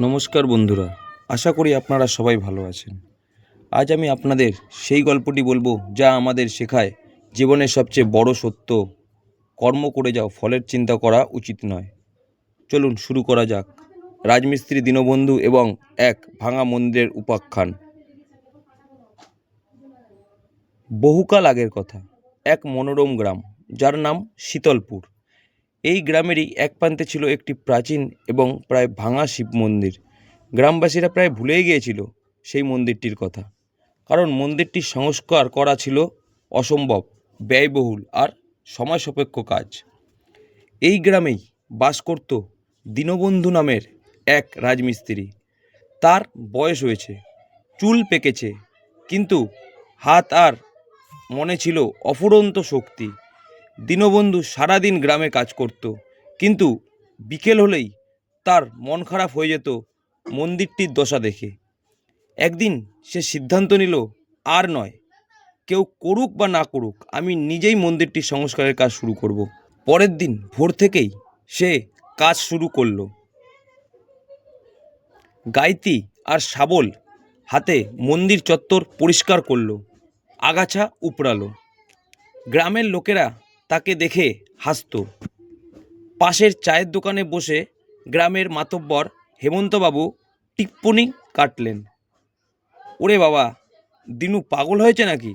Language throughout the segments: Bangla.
নমস্কার বন্ধুরা, আশা করি আপনারা সবাই ভালো আছেন। আজ আমি আপনাদের সেই গল্পটি বলব যা আমাদের শেখায় জীবনের সবচেয়ে বড় সত্য, কর্ম করে যাও, ফলের চিন্তা করা উচিত নয়। চলুন শুরু করা যাক। রাজমিস্ত্রি দীনবন্ধু এবং এক ভাঙা মন্দিরের উপাখ্যান। বহুকাল আগের কথা, এক মনোরম গ্রাম, যার নাম শীতলপুর। এই গ্রামেরই এক প্রান্তে ছিল একটি প্রাচীন এবং প্রায় ভাঙা শিব মন্দির। গ্রামবাসীরা প্রায় ভুলেই গিয়েছিল সেই মন্দিরটির কথা। কারণ মন্দিরটি সংস্কার করা ছিল অসম্ভব, ব্যয়বহুল আর সময় সাপেক্ষ কাজ। এই গ্রামেই বাস করত দীনবন্ধু নামের এক রাজমিস্ত্রি। তার বয়স হয়েছে, চুল পেকেছে, কিন্তু হাত আর মনে ছিল অফুরন্ত শক্তি। দীনবন্ধু সারাদিন গ্রামে কাজ করত। কিন্তু বিকেল হলেই তার মন খারাপ হয়ে যেত মন্দিরটির দশা দেখে। একদিন সে সিদ্ধান্ত নিল, আর নয়, কেউ করুক বা না করুক, আমি নিজেই মন্দিরটির সংস্কারের কাজ শুরু করব। পরের দিন ভোর থেকেই সে কাজ শুরু করল। গাইতি আর শাবল হাতে মন্দির চত্বর পরিষ্কার করল, আগাছা উপড়ালো। গ্রামের লোকেরা তাকে দেখে হাসতো। পাশের চায়ের দোকানে বসে গ্রামের মাতব্বর হেমন্তবাবু টিপ্পনি কাটলেন। ওরে বাবা, দিনু পাগল হয়েছে নাকি?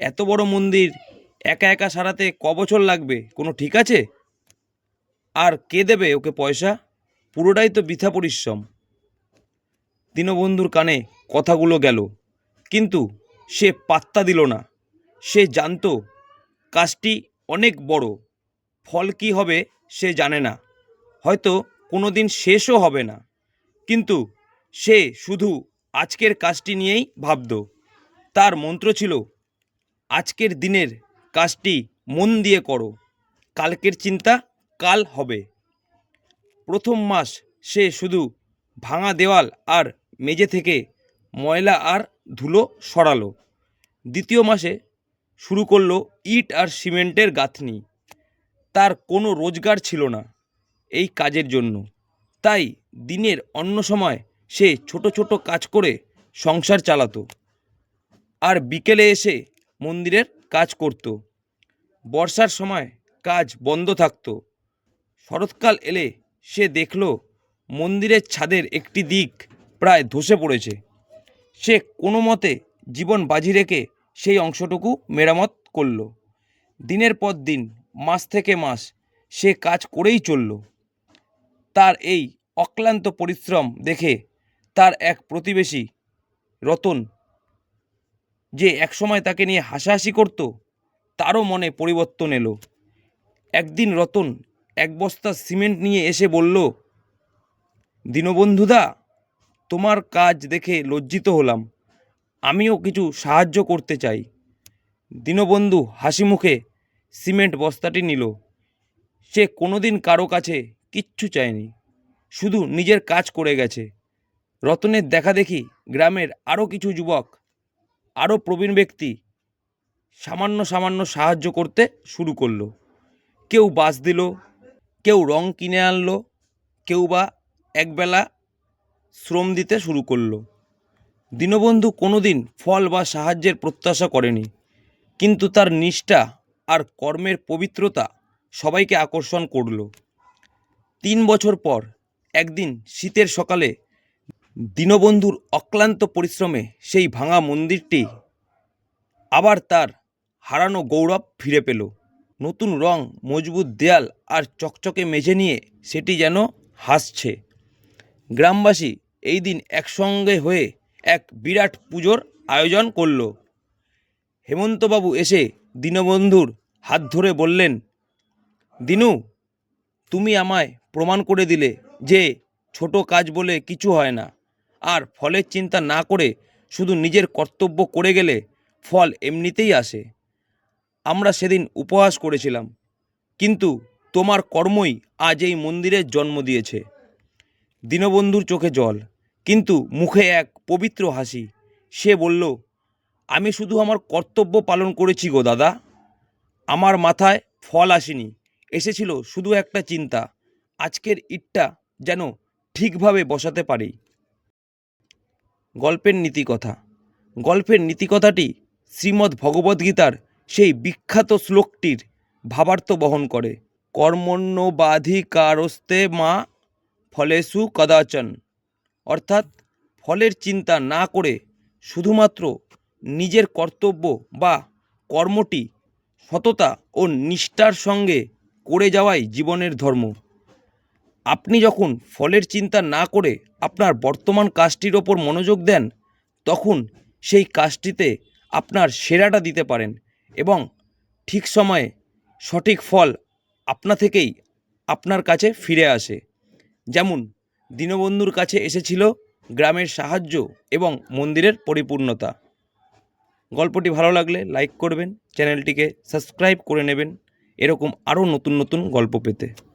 এত বড় মন্দির, একা একা সারাতে ক বছর লাগবে? কোনো ঠিক আছে? আর কে দেবে ওকে পয়সা? পুরোটাই তো বৃথা পরিশ্রম। দীনবন্ধুর কানে কথাগুলো গেল, কিন্তু সে পাত্তা দিল না। সে জানতো, কাজটি অনেক বড়। ফল কি হবে সে জানে না। হয়তো কোনো দিন শেষও হবে না। কিন্তু সে শুধু আজকের কাজটি নিয়েই ভাবত। তার মন্ত্র ছিল, আজকের দিনের কাজটি মন দিয়ে করো। কালকের চিন্তা কাল হবে। প্রথম মাস সে শুধু ভাঙা দেওয়াল আর মেঝে থেকে ময়লা আর ধুলো সরালো। দ্বিতীয় মাসে শুরু করল ইট আর সিমেন্টের গাঁথনি। তার কোনো রোজগার ছিল না এই কাজের জন্য। তাই দিনের অন্য সময় সে ছোট ছোট কাজ করে সংসার চালাতো আর বিকেলে এসে মন্দিরের কাজ করত। বর্ষার সময় কাজ বন্ধ থাকতো। শরৎকাল এলে সে দেখল মন্দিরের ছাদের একটি দিক প্রায় ধসে পড়েছে। সে কোনো মতে জীবন বাজি রেখে সেই অংশটুকু মেরামত করল। দিনের পর দিন, মাস থেকে মাস, সে কাজ করেই চলল। তার এই অক্লান্ত পরিশ্রম দেখে তার এক প্রতিবেশী, রতন, যে একসময় তাকে নিয়ে হাসাহাসি করত, তারও মনে পরিবর্তন এলো। একদিন রতন এক বস্তা সিমেন্ট নিয়ে এসে বলল, দীনবন্ধুদা, তোমার কাজ দেখে লজ্জিত হলাম। আমিও কিছু সাহায্য করতে চাই। দীনবন্ধু হাসি মুখে সিমেন্ট বস্তাটি নিল। সে কোনোদিন কারও কাছে কিচ্ছু চায়নি, শুধু নিজের কাজ করে গেছে। রতনের দেখা দেখি গ্রামের আরও কিছু যুবক, আরও প্রবীণ ব্যক্তি সামান্য সামান্য সাহায্য করতে শুরু করল। কেউ বাস দিল, কেউ রং কিনে আনলো, কেউ বা একবেলা শ্রম দিতে শুরু করল। দীনবন্ধু কোনোদিন ফল বা সাহায্যের প্রত্যাশা করেনি। কিন্তু তার নিষ্ঠা আর কর্মের পবিত্রতা সবাইকে আকর্ষণ করল। তিন বছর পর একদিন শীতের সকালে দীনবন্ধুর অক্লান্ত পরিশ্রমে সেই ভাঙা মন্দিরটি আবার তার হারানো গৌরব ফিরে পেল। নতুন রং, মজবুত দেয়াল আর চকচকে মেঝে নিয়ে সেটি যেন হাসছে। গ্রামবাসী এই দিন একসঙ্গে হয়ে এক বিরাট পুজোর আয়োজন করল। হেমন্তবাবু এসে দীনবন্ধুর হাত ধরে বললেন, দিনু, তুমি আমায় প্রমাণ করে দিলে যে ছোট কাজ বলে কিছু হয় না। আর ফলের চিন্তা না করে শুধু নিজের কর্তব্য করে গেলে ফল এমনিতেই আসে। আমরা সেদিন উপহাস করেছিলাম, কিন্তু তোমার কর্মই আজ এই মন্দিরের জন্ম দিয়েছে। দীনবন্ধুর চোখে জল। কিন্তু মুখে এক পবিত্র হাসি। সে বলল, আমি শুধু আমার কর্তব্য পালন করেছি গো দাদা। আমার মাথায় ফল আসেনি। এসেছিল শুধু একটা চিন্তা, আজকের ইটটা যেন ঠিকভাবে বসাতে পারি। গল্পের নীতিকথা। গল্পের নীতিকথাটি শ্রীমদ্ ভগবদ্গীতার সেই বিখ্যাত শ্লোকটির ভাবার্থ বহন করে। কর্মণ্যবাধিকারস্তে মা ফলেষু কদাচন। অর্থাৎ ফলের চিন্তা না করে শুধুমাত্র নিজের কর্তব্য বা কর্মটি সততা ও নিষ্ঠার সঙ্গে করে যাওয়াই জীবনের ধর্ম। আপনি যখন ফলের চিন্তা না করে আপনার বর্তমান কাজটির ওপর মনোযোগ দেন, তখন সেই কাজটিতে আপনার সেরাটা দিতে পারেন এবং ঠিক সময়ে সঠিক ফল আপনা থেকেই আপনার কাছে ফিরে আসে। যেমন দীনবন্ধুর কাছে এসেছিল গ্রামের সাহায্য এবং মন্দিরের পরিপূর্ণতা। গল্পটি ভালো লাগলে লাইক করবেন, চ্যানেলটিকে সাবস্ক্রাইব করে নেবেন। এরকম আরও নতুন নতুন গল্প পেতে।